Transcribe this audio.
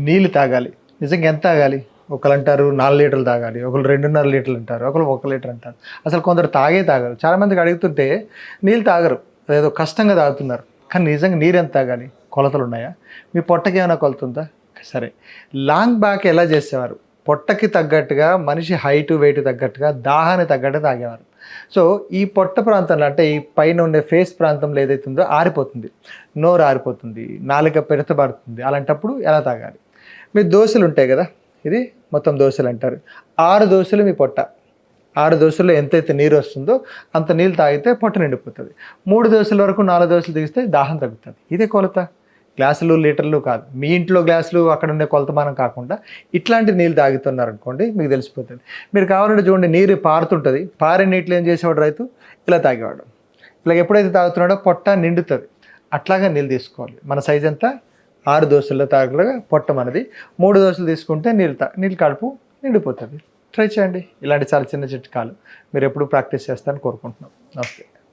నీళ్ళు తాగాలి. నిజంగా ఎంత తాగాలి? ఒకరు అంటారు నాలుగు లీటర్లు తాగాలి ఒకరు రెండున్నర లీటర్లు అంటారు ఒకరు ఒక లీటర్ అంటారు. అసలు కొందరు తాగే తాగరు. చాలామందికి అడుగుతుంటే నీళ్ళు తాగరు ఏదో కష్టంగా తాగుతున్నారు. కానీ నిజంగా నీరు ఎంత తాగాలి? కొలతలు ఉన్నాయా? మీ పొట్టకి ఏమైనా కొలుతుందా? ఉందా సరే. లాంగ్ బ్యాక్ ఎలా చేసేవారు? పొట్టకి తగ్గట్టుగా మనిషి హైట్ వెయిట్ తగ్గట్టుగా దాహాన్ని తగ్గట్టు తాగేవారు. సో ఈ పొట్ట ప్రాంతంలో అంటే ఈ పైన ఉండే ఫేస్ ప్రాంతంలో ఏదైతే ఉందో ఆరిపోతుంది. నోరు ఆరిపోతుంది నాలుక పెడతబడుతుంది అలాంటప్పుడు ఎలా తాగాలి? మీ దోశలు ఉంటాయి కదా ఇది మొత్తం దోశలు అంటారు. ఆరు దోశలు మీ పొట్ట. ఆరు దోశల్లో ఎంతైతే నీరు వస్తుందో అంత నీళ్ళు తాగితే పొట్ట నిండిపోతుంది. మూడు దోశల వరకు నాలుగు దోశలు తీస్తే దాహం తగ్గుతుంది. ఇదే కొలత. గ్లాసులు లీటర్లు కాదు. మీ ఇంట్లో గ్లాసులు అక్కడ ఉండే కొలతమానం కాకుండా ఇట్లాంటి నీళ్ళు తాగుతున్నారు అనుకోండి మీకు తెలిసిపోతుంది. మీరు కావాలంటే చూడండి నీరు పారుతుంటుంది. పారే నీటిలో ఏం చేసేవాడు రైతు? ఇలా తాగేవాడు. ఇలా ఎప్పుడైతే తాగుతున్నాడో పొట్ట నిండుతుంది. అట్లాగా నీళ్ళు తీసుకోవాలి. మన సైజ్ ఎంత? ఆరు దోశల్లో తాగలగా పొట్ట మనది. మూడు దోశలు తీసుకుంటే నీళ్ళు తా నీళ్ళు కడుపు నిండిపోతుంది. ట్రై చేయండి. ఇలాంటి చాలా చిన్న చిట్కాలు మీరు ఎప్పుడు ప్రాక్టీస్ చేస్తారని కోరుకుంటున్నాం. నమస్తే.